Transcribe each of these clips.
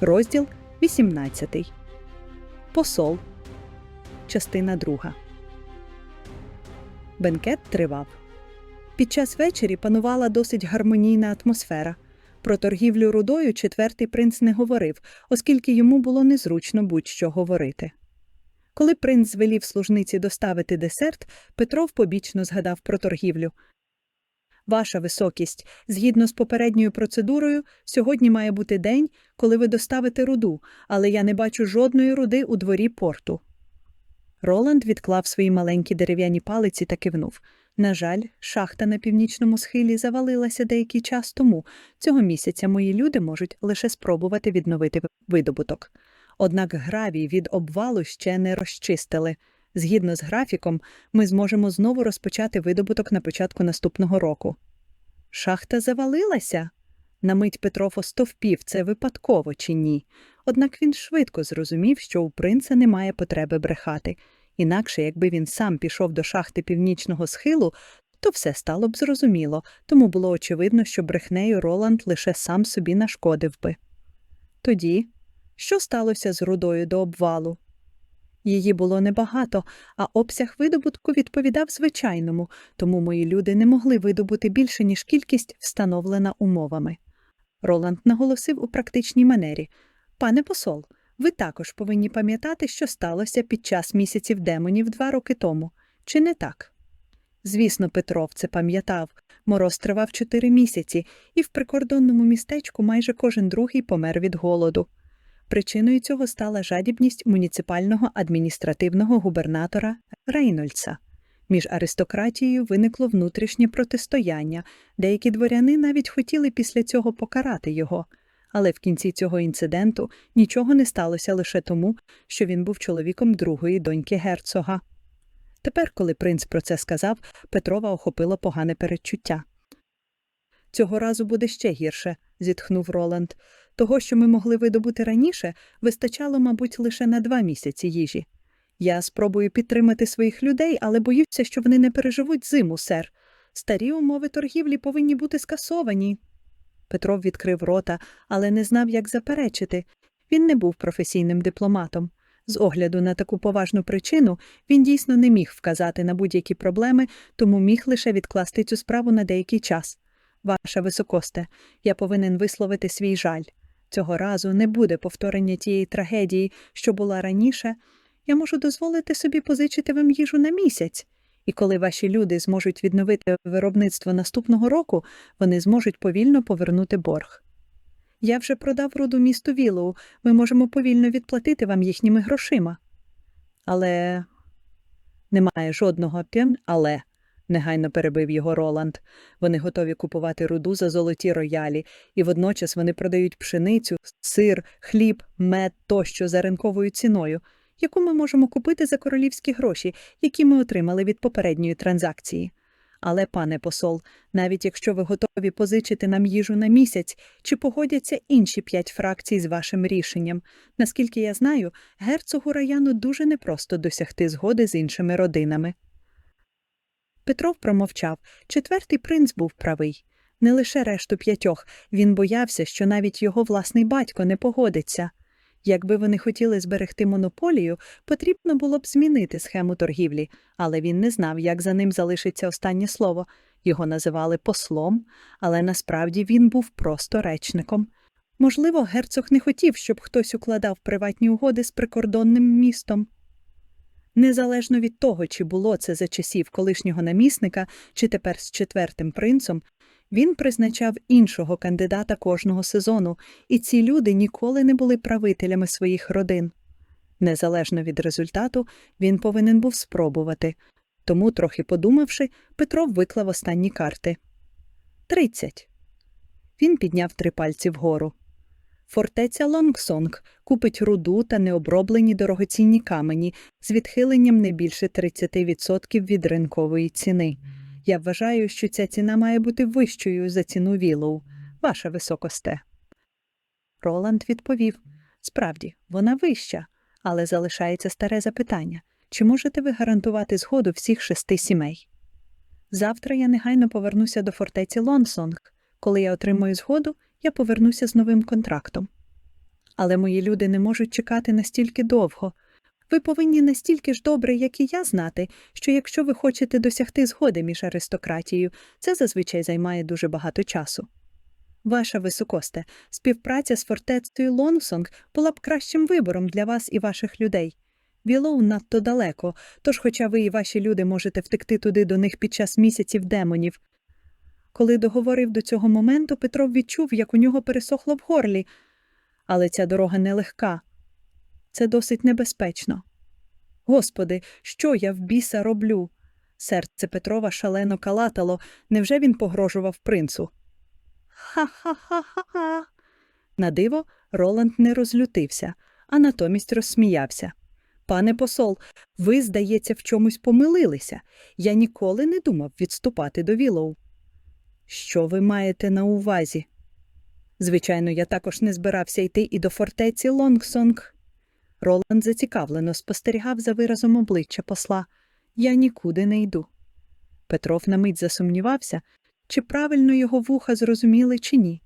Розділ 18. Посол. Частина 2. Бенкет тривав. Під час вечері панувала досить гармонійна атмосфера. Про торгівлю рудою четвертий принц не говорив, оскільки йому було незручно будь-що говорити. Коли принц звелів служниці доставити десерт, Петров побічно згадав про торгівлю. Ваша високість, згідно з попередньою процедурою, сьогодні має бути день, коли ви доставите руду, але я не бачу жодної руди у дворі порту. Роланд відклав свої маленькі дерев'яні палиці та кивнув. На жаль, шахта на північному схилі завалилася деякий час тому. Цього місяця мої люди можуть лише спробувати відновити видобуток. Однак гравій від обвалу ще не розчистили. Згідно з графіком, ми зможемо знову розпочати видобуток на початку наступного року. Шахта завалилася. На мить Петров остовпів це випадково чи ні. Однак він швидко зрозумів, що у принца немає потреби брехати. Інакше, якби він сам пішов до шахти північного схилу, то все стало б зрозуміло, тому було очевидно, що брехнею Роланд лише сам собі нашкодив би. Тоді, що сталося з рудою до обвалу? Її було небагато, а обсяг видобутку відповідав звичайному, тому мої люди не могли видобути більше, ніж кількість, встановлена умовами. Роланд наголосив у практичній манері Пане посол, ви також повинні пам'ятати, що сталося під час місяців демонів два роки тому. Чи не так? Звісно, Петров це пам'ятав. Мороз тривав чотири місяці, і в прикордонному містечку майже кожен другий помер від голоду. Причиною цього стала жадібність муніципального адміністративного губернатора Рейнольдса. Між аристократією виникло внутрішнє протистояння, деякі дворяни навіть хотіли після цього покарати його. Але в кінці цього інциденту нічого не сталося лише тому, що він був чоловіком другої доньки герцога. Тепер, коли принц про це сказав, Петрова охопило погане передчуття. Цього разу буде ще гірше, зітхнув Роланд. Того, що ми могли видобути раніше, вистачало, мабуть, лише на два місяці їжі. Я спробую підтримати своїх людей, але боюся, що вони не переживуть зиму, сер. Старі умови торгівлі повинні бути скасовані. Петров відкрив рота, але не знав, як заперечити. Він не був професійним дипломатом. З огляду на таку поважну причину він дійсно не міг вказати на будь-які проблеми, тому міг лише відкласти цю справу на деякий час. Ваша високосте, я повинен висловити свій жаль. Цього разу не буде повторення тієї трагедії, що була раніше. Я можу дозволити собі позичити вам їжу на місяць. І коли ваші люди зможуть відновити виробництво наступного року, вони зможуть повільно повернути борг. Я вже продав руду місту Вілоу, ми можемо повільно відплатити вам їхніми грошима. Але немає жодного п'єн, але, негайно перебив його Роланд. Вони готові купувати руду за золоті роялі, і водночас вони продають пшеницю, сир, хліб, мед тощо за ринковою ціною, яку ми можемо купити за королівські гроші, які ми отримали від попередньої транзакції. Але, пане посол, навіть якщо ви готові позичити нам їжу на місяць, чи погодяться інші п'ять фракцій з вашим рішенням? Наскільки я знаю, герцогу раяну дуже непросто досягти згоди з іншими родинами. Петров промовчав. Четвертий принц був правий. Не лише решту п'ятьох, він боявся, що навіть його власний батько не погодиться. Якби вони хотіли зберегти монополію, потрібно було б змінити схему торгівлі, але він не знав, як за ним залишиться останнє слово. Його називали послом, але насправді він був просто речником. Можливо, герцог не хотів, щоб хтось укладав приватні угоди з прикордонним містом. Незалежно від того, чи було це за часів колишнього намісника, чи тепер з четвертим принцом, він призначав іншого кандидата кожного сезону, і ці люди ніколи не були правителями своїх родин. Незалежно від результату, він повинен був спробувати. Тому, трохи подумавши, Петров виклав останні карти. Тридцять. Він підняв три пальці вгору. Фортеця Лонгсонг купить руду та необроблені дорогоцінні камені з відхиленням не більше 30% від ринкової ціни. Я вважаю, що ця ціна має бути вищою за ціну Вілоу, ваша високосте. Роланд відповів справді, вона вища, але залишається старе запитання чи можете ви гарантувати згоду всіх шести сімей? Завтра я негайно повернуся до фортеці Лонсонг. Коли я отримаю згоду, я повернуся з новим контрактом. Але мої люди не можуть чекати настільки довго. Ви повинні настільки ж добре, як і я, знати, що якщо ви хочете досягти згоди між аристократією, це зазвичай займає дуже багато часу. Ваша високосте, співпраця з фортецею Лонгсонг була б кращим вибором для вас і ваших людей. Вілоу надто далеко, тож, хоча ви і ваші люди можете втекти туди до них під час місяців демонів. Коли договорив до цього моменту, Петров відчув, як у нього пересохло в горлі. Але ця дорога нелегка. Це досить небезпечно. Господи, що я в біса роблю? Серце Петрова шалено калатало. Невже він погрожував принцу? Ха-ха-ха-ха-ха. На диво, Роланд не розлютився, а натомість розсміявся. Пане посол, ви, здається, в чомусь помилилися. Я ніколи не думав відступати до Вілоу. Що ви маєте на увазі? Звичайно, я також не збирався йти і до фортеці Лонгсонг. Роланд зацікавлено спостерігав за виразом обличчя посла. Я нікуди не йду. Петров на мить засумнівався, чи правильно його вуха зрозуміли, чи ні.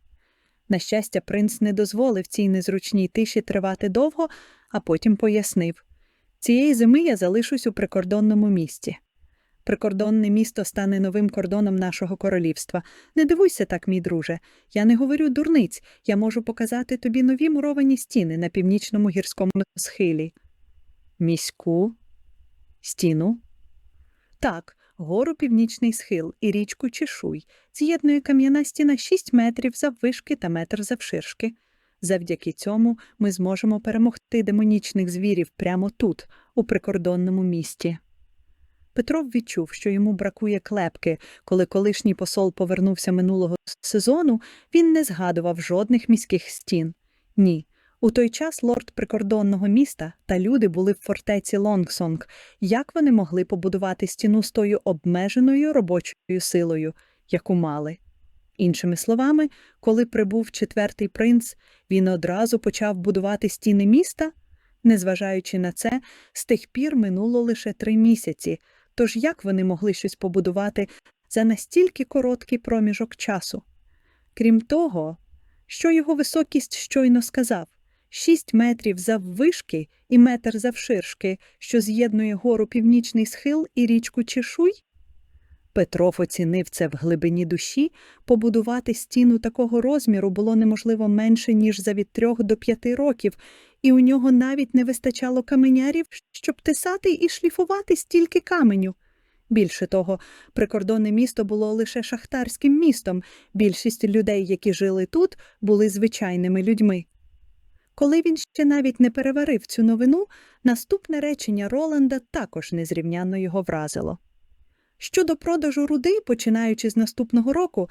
На щастя, принц не дозволив цій незручній тиші тривати довго, а потім пояснив цієї зими я залишусь у прикордонному місті. Прикордонне місто стане новим кордоном нашого королівства. Не дивуйся так, мій друже. Я не говорю дурниць, я можу показати тобі нові муровані стіни на північному гірському схилі. Міську стіну? Так, гору північний схил і річку Чешуй з'єднує кам'яна стіна 6 метрів заввишки та метр завширшки. Завдяки цьому ми зможемо перемогти демонічних звірів прямо тут, у прикордонному місті. Петров відчув, що йому бракує клепки. Коли колишній посол повернувся минулого сезону, він не згадував жодних міських стін. Ні. У той час лорд прикордонного міста та люди були в фортеці Лонгсонг. Як вони могли побудувати стіну з тою обмеженою робочою силою, яку мали? Іншими словами, коли прибув четвертий принц, він одразу почав будувати стіни міста. Незважаючи на це, з тих пір минуло лише три місяці. Тож як вони могли щось побудувати за настільки короткий проміжок часу? Крім того, що його високість щойно сказав шість метрів заввишки і метр завширшки, що з'єднує гору північний схил і річку Чешуй? Петров оцінив це в глибині душі, побудувати стіну такого розміру було неможливо менше, ніж за від трьох до п'яти років, і у нього навіть не вистачало каменярів, щоб тисати і шліфувати стільки каменю. Більше того, прикордонне місто було лише шахтарським містом, більшість людей, які жили тут, були звичайними людьми. Коли він ще навіть не переварив цю новину, наступне речення Роланда також незрівнянно його вразило. Щодо продажу руди, починаючи з наступного року,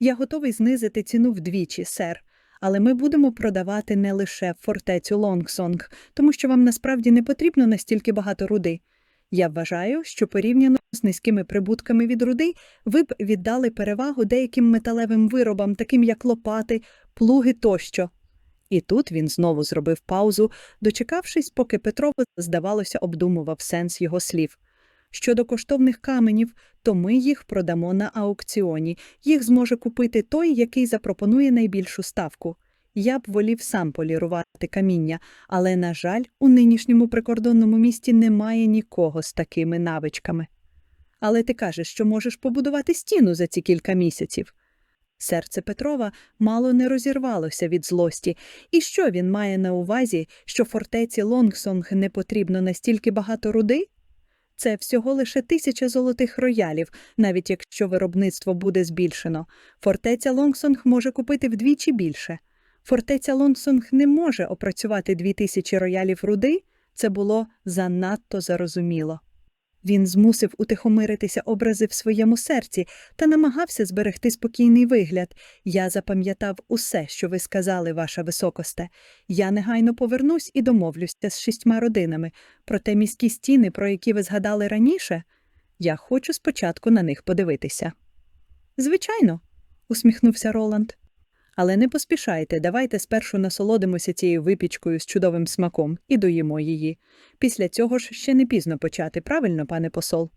я готовий знизити ціну вдвічі, сер. Але ми будемо продавати не лише фортецю Лонгсонг, тому що вам насправді не потрібно настільки багато руди. Я вважаю, що порівняно з низькими прибутками від руди ви б віддали перевагу деяким металевим виробам, таким як лопати, плуги тощо. І тут він знову зробив паузу, дочекавшись, поки Петро, здавалося, обдумував сенс його слів. Щодо коштовних каменів, то ми їх продамо на аукціоні. Їх зможе купити той, який запропонує найбільшу ставку. Я б волів сам полірувати каміння, але, на жаль, у нинішньому прикордонному місті немає нікого з такими навичками. Але ти кажеш, що можеш побудувати стіну за ці кілька місяців. Серце Петрова мало не розірвалося від злості, і що він має на увазі, що фортеці Лонгсонг не потрібно настільки багато руди? Це всього лише тисяча золотих роялів, навіть якщо виробництво буде збільшено. Фортеця Лонгсонг може купити вдвічі більше. Фортеця Лонгсонг не може опрацювати дві тисячі роялів руди, це було занадто зарозуміло. Він змусив утихомиритися образи в своєму серці та намагався зберегти спокійний вигляд. Я запам'ятав усе, що ви сказали, ваша високосте. Я негайно повернусь і домовлюся з шістьма родинами. Проте міські стіни, про які ви згадали раніше, я хочу спочатку на них подивитися. Звичайно, усміхнувся Роланд. Але не поспішайте, давайте спершу насолодимося цією випічкою з чудовим смаком і доїмо її. Після цього ж ще не пізно почати, правильно, пане посол?